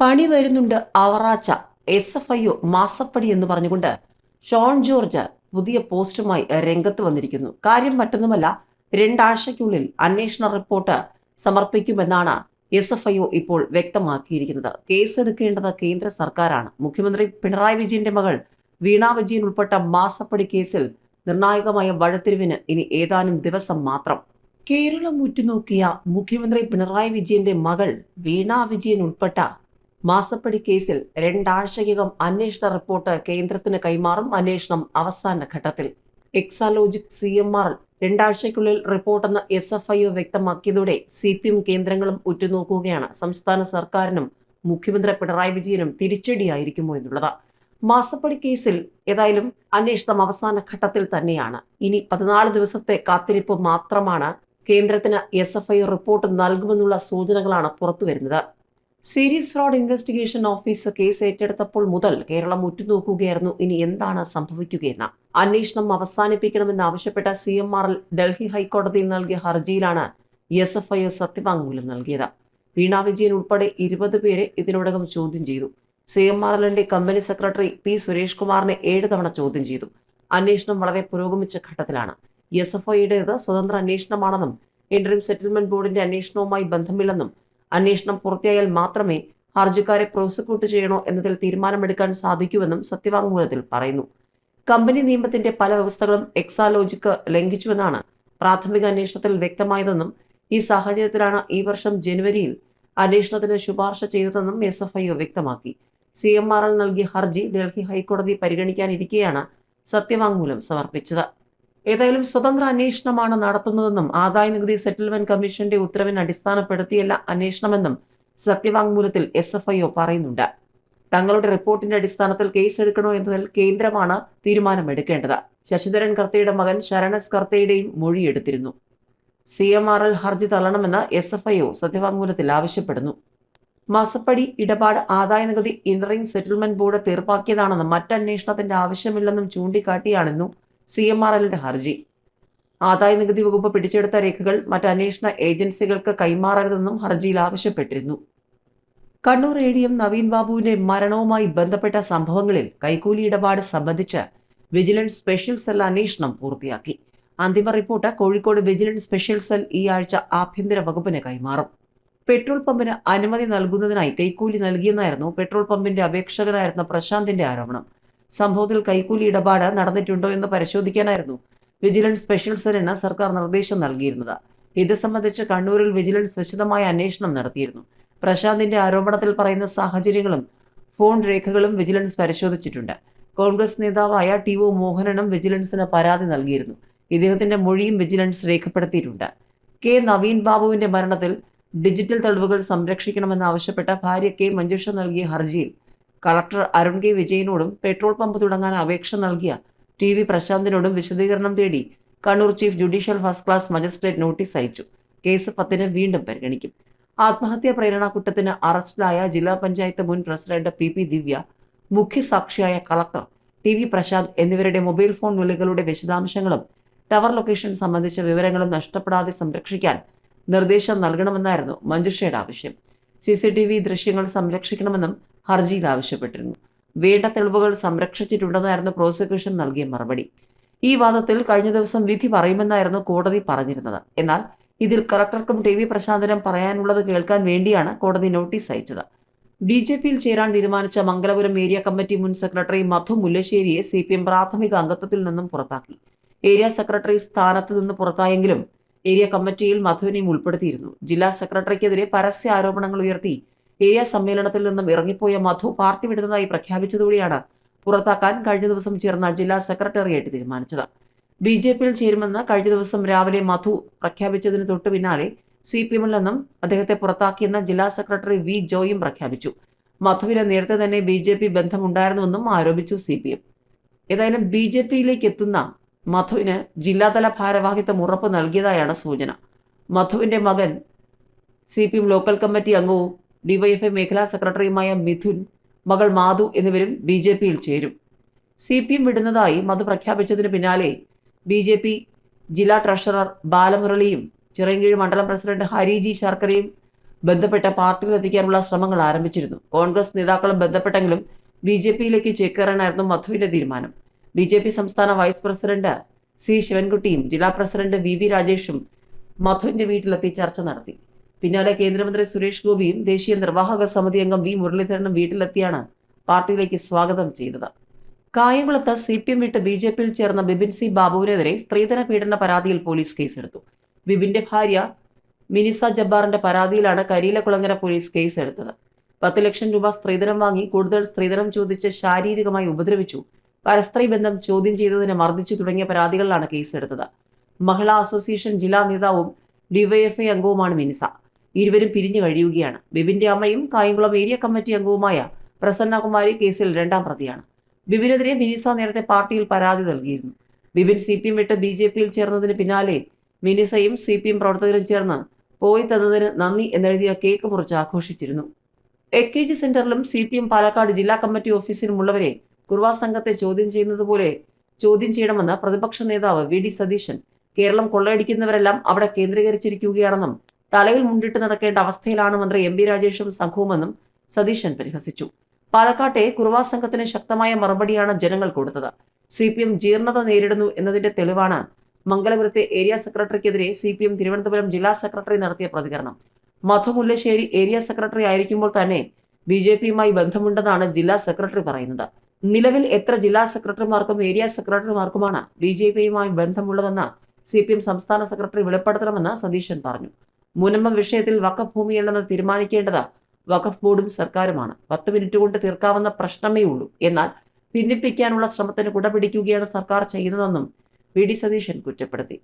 പണി വരുന്നുണ്ട് അവറാച്ച എസ് എഫ് ഐ ഒ മാസപ്പടി എന്ന് പറഞ്ഞുകൊണ്ട് ഷോൺ ജോർജ് പുതിയ പോസ്റ്റുമായി രംഗത്ത് വന്നിരിക്കുന്നു. കാര്യം മറ്റൊന്നുമല്ല രണ്ടാഴ്ചയ്ക്കുള്ളിൽ അന്വേഷണ റിപ്പോർട്ട് സമർപ്പിക്കുമെന്നാണ് എസ് എഫ് ഐ ഒ ഇപ്പോൾ വ്യക്തമാക്കിയിരിക്കുന്നത്. കേസെടുക്കേണ്ടത് കേന്ദ്ര സർക്കാരാണ്. മുഖ്യമന്ത്രി പിണറായി വിജയന്റെ മകൾ വീണ വിജയൻ ഉൾപ്പെട്ട മാസപ്പടി കേസിൽ നിർണായകമായ വഴത്തിരിവിന് ഇനി ഏതാനും ദിവസം മാത്രം. കേരളം ഉറ്റുനോക്കിയ മുഖ്യമന്ത്രി പിണറായി വിജയന്റെ മകൾ വീണ വിജയൻ ഉൾപ്പെട്ട മാസപ്പടി കേസിൽ രണ്ടാഴ്ചയ്ക്കകം അന്വേഷണ റിപ്പോർട്ട് കേന്ദ്രത്തിന് കൈമാറും അന്വേഷണം അവസാന ഘട്ടത്തിൽ. എക്സാലോജിക് സി എം ആർ രണ്ടാഴ്ചയ്ക്കുള്ളിൽ റിപ്പോർട്ടെന്ന് എസ് എഫ് ഐ ഒ വ്യക്തമാക്കിയതോടെ സി പി എം കേന്ദ്രങ്ങളും ഉറ്റുനോക്കുകയാണ്. സംസ്ഥാന സർക്കാരിനും മുഖ്യമന്ത്രി പിണറായി വിജയനും തിരിച്ചടിയായിരിക്കുമോ എന്നുള്ളത്. മാസപ്പടി കേസിൽ ഏതായാലും അന്വേഷണം അവസാന ഘട്ടത്തിൽ തന്നെയാണ്. ഇനി പതിനാല് ദിവസത്തെ കാത്തിരിപ്പ് മാത്രമാണ് കേന്ദ്രത്തിന് എസ് എഫ് ഐ റിപ്പോർട്ട് നൽകുമെന്നുള്ള സൂചനകളാണ് പുറത്തുവരുന്നത്. Serious fraud investigation office case ഏറ്റെടുത്തപ്പോൾ മുതൽ കേരളം ഉറ്റുനോക്കുകയായിരുന്നു. ഇനി എന്താണ് സംഭവിക്കുകയെന്ന്? അന്വേഷണം അവസാനിപ്പിക്കണമെന്ന് ആവശ്യപ്പെട്ട സി എം ആർ ഡൽഹി ഹൈക്കോടതിയിൽ നൽകിയ ഹർജിയിലാണ് എസ് എഫ് ഐ സത്യവാങ്മൂലം നൽകിയത്. വീണ വിജയൻ ഉൾപ്പെടെ ഇരുപത് പേരെ ഇതിനോടകം ചോദ്യം ചെയ്തു. സി എം ആർ എല്ലിന്റെ കമ്പനി സെക്രട്ടറി പി സുരേഷ് കുമാറിനെ ഏഴ് തവണ ചോദ്യം ചെയ്തു. അന്വേഷണം വളരെ പുരോഗമിച്ച ഘട്ടത്തിലാണ്. എസ് എഫ് ഐയുടേത് സ്വതന്ത്ര അന്വേഷണമാണെന്നും ഇന്റർം സെറ്റിൽമെന്റ് ബോർഡിന്റെ അന്വേഷണവുമായി ബന്ധമില്ലെന്നും അന്വേഷണം പൂർത്തിയായാൽ മാത്രമേ ഹർജിക്കാരെ പ്രോസിക്യൂട്ട് ചെയ്യണോ എന്നതിൽ തീരുമാനമെടുക്കാൻ സാധിക്കുമെന്നും സത്യവാങ്മൂലത്തിൽ പറയുന്നു. കമ്പനി നിയമത്തിന്റെ പല വ്യവസ്ഥകളും എക്സാലോജിക്ക് ലംഘിച്ചുവെന്നാണ് പ്രാഥമിക അന്വേഷണത്തിൽ വ്യക്തമായതെന്നും ഈ സാഹചര്യത്തിലാണ് ഈ വർഷം ജനുവരിയിൽ അന്വേഷണത്തിന് ശുപാർശ ചെയ്തതെന്നും എസ് എഫ് ഐ വ്യക്തമാക്കി. സി എം ആർ എൽ നൽകിയ ഹർജി ഡൽഹി ഹൈക്കോടതി പരിഗണിക്കാനിരിക്കെയാണ് സത്യവാങ്മൂലം സമർപ്പിച്ചത്. ഏതായാലും സ്വതന്ത്ര അന്വേഷണമാണ് നടത്തുന്നതെന്നും ആദായ നികുതി സെറ്റിൽമെന്റ് കമ്മീഷന്റെ ഉത്തരവിന് അടിസ്ഥാനപ്പെടുത്തിയല്ല അന്വേഷണമെന്നും സത്യവാങ്മൂലത്തിൽ എസ് എഫ് ഐ ഒ പറയുന്നുണ്ട്. തങ്ങളുടെ റിപ്പോർട്ടിന്റെ അടിസ്ഥാനത്തിൽ കേസ് എടുക്കണോ എന്നതിൽ കേന്ദ്രമാണ് തീരുമാനമെടുക്കേണ്ടത്. ശശിധരൻ കർത്തയുടെ മകൻ ശരണസ് കർത്തയുടെയും മൊഴിയെടുത്തിരുന്നു. സി എം ആർ എൽ ഹർജി തള്ളണമെന്ന് എസ് എഫ് ഐ ഒ സത്യവാങ്മൂലത്തിൽ ആവശ്യപ്പെടുന്നു. മാസപ്പടി ഇടപാട് ആദായ നികുതി ഇന്ററിംഗ് സെറ്റിൽമെന്റ് ബോർഡ് തീർപ്പാക്കിയതാണെന്നും മറ്റന്വേഷണത്തിന്റെ ആവശ്യമില്ലെന്നും ചൂണ്ടിക്കാട്ടിയാണെന്നു സി എം ആർ എല്ലിന്റെ ഹർജി. ആദായ നികുതി വകുപ്പ് പിടിച്ചെടുത്ത രേഖകൾ മറ്റ് അന്വേഷണ ഏജൻസികൾക്ക് കൈമാറരുതെന്നും ഹർജിയിൽ ആവശ്യപ്പെട്ടിരുന്നു. Kannur A D M Naveen ബാബുവിന്റെ മരണവുമായി ബന്ധപ്പെട്ട സംഭവങ്ങളിൽ കൈക്കൂലി ഇടപാട് സംബന്ധിച്ച് വിജിലൻസ് സ്പെഷ്യൽ സെൽ അന്വേഷണം പൂർത്തിയാക്കി. അന്തിമ report Kozhikode vigilance special cell ഈ ആഴ്ച ആഭ്യന്തര വകുപ്പിന് കൈമാറും. പെട്രോൾ പമ്പിന് അനുമതി നൽകുന്നതിനായി കൈക്കൂലി നൽകിയെന്നായിരുന്നു പെട്രോൾ പമ്പിന്റെ അപേക്ഷകനായിരുന്ന പ്രശാന്തിന്റെ ആരോപണം. സംഭവത്തിൽ കൈക്കൂലി ഇടപാട് നടന്നിട്ടുണ്ടോ എന്ന് പരിശോധിക്കാനായിരുന്നു. വിജിലൻസ് സ്പെഷ്യൽ സെല്ലിന് സർക്കാർ നിർദ്ദേശം നൽകിയിരുന്നത്. ഇത് സംബന്ധിച്ച് കണ്ണൂരിൽ വിജിലൻസ് വിശദമായ അന്വേഷണം നടത്തിയിരുന്നു. പ്രശാന്തിന്റെ ആരോപണത്തിൽ പറയുന്ന സാഹചര്യങ്ങളും ഫോൺ രേഖകളും വിജിലൻസ് പരിശോധിച്ചിട്ടുണ്ട്. കോൺഗ്രസ് നേതാവായ ടി ഒ മോഹനനും വിജിലൻസിന് പരാതി നൽകിയിരുന്നു. ഇദ്ദേഹത്തിന്റെ മൊഴിയും വിജിലൻസ് രേഖപ്പെടുത്തിയിട്ടുണ്ട്. കെ നവീൻ ബാബുവിന്റെ മരണത്തിൽ ഡിജിറ്റൽ തെളിവുകൾ സംരക്ഷിക്കണമെന്നാവശ്യപ്പെട്ട ഭാര്യ കെ മഞ്ജുഷ നൽകിയ ഹർജിയിൽ കളക്ടർ അരുൺ കെ വിജയനോടും പെട്രോൾ പമ്പ് തുടങ്ങാൻ അപേക്ഷ നൽകിയ ടി വി പ്രശാന്തിനോടും വിശദീകരണം തേടി Kannur chief judicial first class magistrate notice അയച്ചു. കേസ് പത്തിന് വീണ്ടും പരിഗണിക്കും. ആത്മഹത്യാ പ്രേരണ കുറ്റത്തിന് അറസ്റ്റിലായ ജില്ലാ പഞ്ചായത്ത് മുൻ പ്രസിഡന്റ് പി പി ദിവ്യ മുഖ്യസാക്ഷിയായ കളക്ടർ ടി വി പ്രശാന്ത് എന്നിവരുടെ മൊബൈൽ ഫോൺ വിളികളുടെ വിശദാംശങ്ങളും ടവർ ലൊക്കേഷൻ സംബന്ധിച്ച വിവരങ്ങളും നഷ്ടപ്പെടാതെ സംരക്ഷിക്കാൻ നിർദ്ദേശം നൽകണമെന്നായിരുന്നു മഞ്ജുഷയുടെ ആവശ്യം. സി സി ടി വി ദൃശ്യങ്ങൾ സംരക്ഷിക്കണമെന്നും ഹർജിയിൽ ആവശ്യപ്പെട്ടിരുന്നു. വേണ്ട തെളിവുകൾ സംരക്ഷിച്ചിട്ടുണ്ടെന്നായിരുന്നു പ്രോസിക്യൂഷൻ നൽകിയ മറുപടി. ഈ വാദത്തിൽ കഴിഞ്ഞ ദിവസം വിധി പറയുമെന്നായിരുന്നു കോടതി പറഞ്ഞിരുന്നത്. എന്നാൽ ഇതിൽ കളക്ടർക്കും ടി വി പ്രശാന്തനും പറയാനുള്ളത് കേൾക്കാൻ വേണ്ടിയാണ് കോടതി നോട്ടീസ് അയച്ചത്. ബി ജെ പിയിൽ ചേരാൻ തീരുമാനിച്ച മംഗലപുരം ഏരിയ കമ്മിറ്റി മുൻ സെക്രട്ടറി മധു മുല്ലശ്ശേരിയെ സി പി എം പ്രാഥമിക അംഗത്വത്തിൽ നിന്നും പുറത്താക്കി. ഏരിയ സെക്രട്ടറി സ്ഥാനത്ത് നിന്ന് പുറത്തായെങ്കിലും ഏരിയ കമ്മിറ്റിയിൽ മധുവിനെയും ഉൾപ്പെടുത്തിയിരുന്നു. ജില്ലാ സെക്രട്ടറിക്കെതിരെ പരസ്യ ആരോപണങ്ങൾ ഉയർത്തി ഏരിയ സമ്മേളനത്തിൽ നിന്നും ഇറങ്ങിപ്പോയ മധു പാർട്ടി വിടുന്നതായി പ്രഖ്യാപിച്ചതോടെയാണ് പുറത്താക്കാൻ കഴിഞ്ഞ ദിവസം ചേർന്ന ജില്ലാ സെക്രട്ടേറിയറ്റ് തീരുമാനിച്ചത്. ബി ജെ പിയിൽ ചേരുമെന്ന് കഴിഞ്ഞ ദിവസം രാവിലെ മധു പ്രഖ്യാപിച്ചതിന് തൊട്ടു പിന്നാലെ സി പി എമ്മിൽ നിന്നും അദ്ദേഹത്തെ പുറത്താക്കിയെന്ന് ജില്ലാ സെക്രട്ടറി വി ജോയും പ്രഖ്യാപിച്ചു. മധുവിന് നേരത്തെ തന്നെ ബി ജെ പി ബന്ധമുണ്ടായിരുന്നുവെന്നും ആരോപിച്ചു സി പി എം. ഏതായാലും ബി ജെ പിയിലേക്ക് എത്തുന്ന മധുവിന് ജില്ലാതല ഭാരവാഹിത്വം ഉറപ്പ് നൽകിയതായാണ് സൂചന. മധുവിന്റെ മകൻ C P M local committee അംഗവും ഡിവൈഎഫ്ഐ മേഖലാ സെക്രട്ടറിയുമായ മിഥുൻ മകൾ മാധു എന്നിവരും ബി ജെ പിയിൽ ചേരും. സി പി എം വിടുന്നതായി മധു പ്രഖ്യാപിച്ചതിന് പിന്നാലെ ബി ജെ പി ജില്ലാ ട്രഷറർ ബാലമുരളിയും ചിറയൻകീഴ് മണ്ഡലം പ്രസിഡന്റ് ഹരിജി ശർക്കരയും ബന്ധപ്പെട്ട പാർട്ടിയിലെത്തിക്കാനുള്ള ശ്രമങ്ങൾ ആരംഭിച്ചിരുന്നു. കോൺഗ്രസ് നേതാക്കളും ബന്ധപ്പെട്ടെങ്കിലും ബി ജെ പിയിലേക്ക് ചേക്കേറാനായിരുന്നു മധുവിന്റെ തീരുമാനം. ബി ജെ പി സംസ്ഥാന വൈസ് പ്രസിഡന്റ് സി ശിവൻകുട്ടിയും ജില്ലാ പ്രസിഡന്റ് വി വി രാജേഷും മധുവിന്റെ വീട്ടിലെത്തി ചർച്ച നടത്തി. പിന്നാലെ കേന്ദ്രമന്ത്രി സുരേഷ് ഗോപിയും ദേശീയ നിർവാഹക സമിതി അംഗം വി മുരളീധരനും വീട്ടിലെത്തിയാണ് പാർട്ടിയിലേക്ക് സ്വാഗതം ചെയ്തത്. കായംകുളത്ത് സി പി എം വിട്ട് ബി ജെ പിയിൽ ചേർന്ന ബിബിൻ സി ബാബുവിനെതിരെ സ്ത്രീധന പീഡന പരാതിയിൽ പോലീസ് കേസെടുത്തു. ബിബിന്റെ ഭാര്യ മിനിസ ജബ്ബാറിന്റെ പരാതിയിലാണ് കരിയിലകുളങ്ങര പോലീസ് കേസെടുത്തത്. പത്ത് ലക്ഷം രൂപ സ്ത്രീധനം വാങ്ങി കൂടുതൽ സ്ത്രീധനം ചോദിച്ച് ശാരീരികമായി ഉപദ്രവിച്ചു. പരസ്ത്രീ ബന്ധം ചോദ്യം ചെയ്തതിന് മർദ്ദിച്ചു തുടങ്ങിയ പരാതികളിലാണ് കേസെടുത്തത്. മഹിളാ അസോസിയേഷൻ ജില്ലാ നേതാവും ഡിവൈഎഫ്ഐ അംഗവുമാണ് മിനിസ. ഇരുവരും പിരിഞ്ഞു കഴിയുകയാണ്. ബിബിന്റെ അമ്മയും കായംകുളം ഏരിയ കമ്മിറ്റി അംഗവുമായ പ്രസന്നകുമാരി കേസിൽ രണ്ടാം പ്രതിയാണ്. ബിബിനെതിരെ മിനിസ നേരത്തെ പാർട്ടിയിൽ പരാതി നൽകിയിരുന്നു. ബിബിൻ സി പി എം വിട്ട് ബി ജെ പിയിൽ ചേർന്നതിന് പിന്നാലെ മിനിസയും സി പി എം പ്രവർത്തകരും ചേർന്ന് പോയി തന്നതിന് നന്ദി എന്നെഴുതിയ കേക്ക് മുറിച്ച് ആഘോഷിച്ചിരുന്നു. എ കെ ജി സെന്ററിലും സി പി എം പാലക്കാട് ജില്ലാ കമ്മിറ്റി ഓഫീസിലുമുള്ളവരെ കുർവാ സംഘത്തെ ചോദ്യം ചെയ്യുന്നതുപോലെ ചോദ്യം ചെയ്യണമെന്ന് പ്രതിപക്ഷ നേതാവ് വി ഡി സതീശൻ കേരളം കൊള്ളയടിക്കുന്നവരെല്ലാം അവിടെ കേന്ദ്രീകരിച്ചിരിക്കുകയാണെന്നും തലയിൽ മുണ്ടിട്ട് നടക്കേണ്ട അവസ്ഥയിലാണ് മന്ത്രി എം ബി രാജേഷും സംഘവുമെന്നും സതീശൻ പരിഹസിച്ചു. പാലക്കാട്ടെ കുറുവാ സംഘത്തിന് ശക്തമായ മറുപടിയാണ് ജനങ്ങൾ കൊടുത്തത്. സി പി എം ജീർണത നേരിടുന്നു എന്നതിന്റെ തെളിവാണ് മംഗലപുരത്തെ ഏരിയ സെക്രട്ടറിക്കെതിരെ സി പി എം തിരുവനന്തപുരം ജില്ലാ സെക്രട്ടറി നടത്തിയ പ്രതികരണം. മധു മുല്ലശ്ശേരി ഏരിയ സെക്രട്ടറി ആയിരിക്കുമ്പോൾ തന്നെ ബി ജെ പിയുമായി ബന്ധമുണ്ടെന്നാണ് ജില്ലാ സെക്രട്ടറി പറയുന്നത്. നിലവിൽ എത്ര ജില്ലാ സെക്രട്ടറിമാർക്കും ഏരിയ സെക്രട്ടറിമാർക്കുമാണ് ബി ജെ പിയുമായി ബന്ധമുള്ളതെന്ന് സി പി എം സംസ്ഥാന സെക്രട്ടറി വെളിപ്പെടുത്തണമെന്ന് സതീശൻ പറഞ്ഞു. മുനമ്പം വിഷയത്തിൽ വഖഫ് ഭൂമിയല്ലെന്ന് തീരുമാനിക്കേണ്ടത് വഖഫ് ബോർഡും സർക്കാരുമാണ്. പത്ത് മിനിറ്റ് കൊണ്ട് തീർക്കാവുന്ന പ്രശ്നമേ ഉള്ളൂ. എന്നാൽ ഭിന്നിപ്പിക്കാനുള്ള ശ്രമത്തിന് കുടപിടിക്കുകയാണ് സർക്കാർ ചെയ്യുന്നതെന്നും വി ഡി സതീശൻ കുറ്റപ്പെടുത്തി.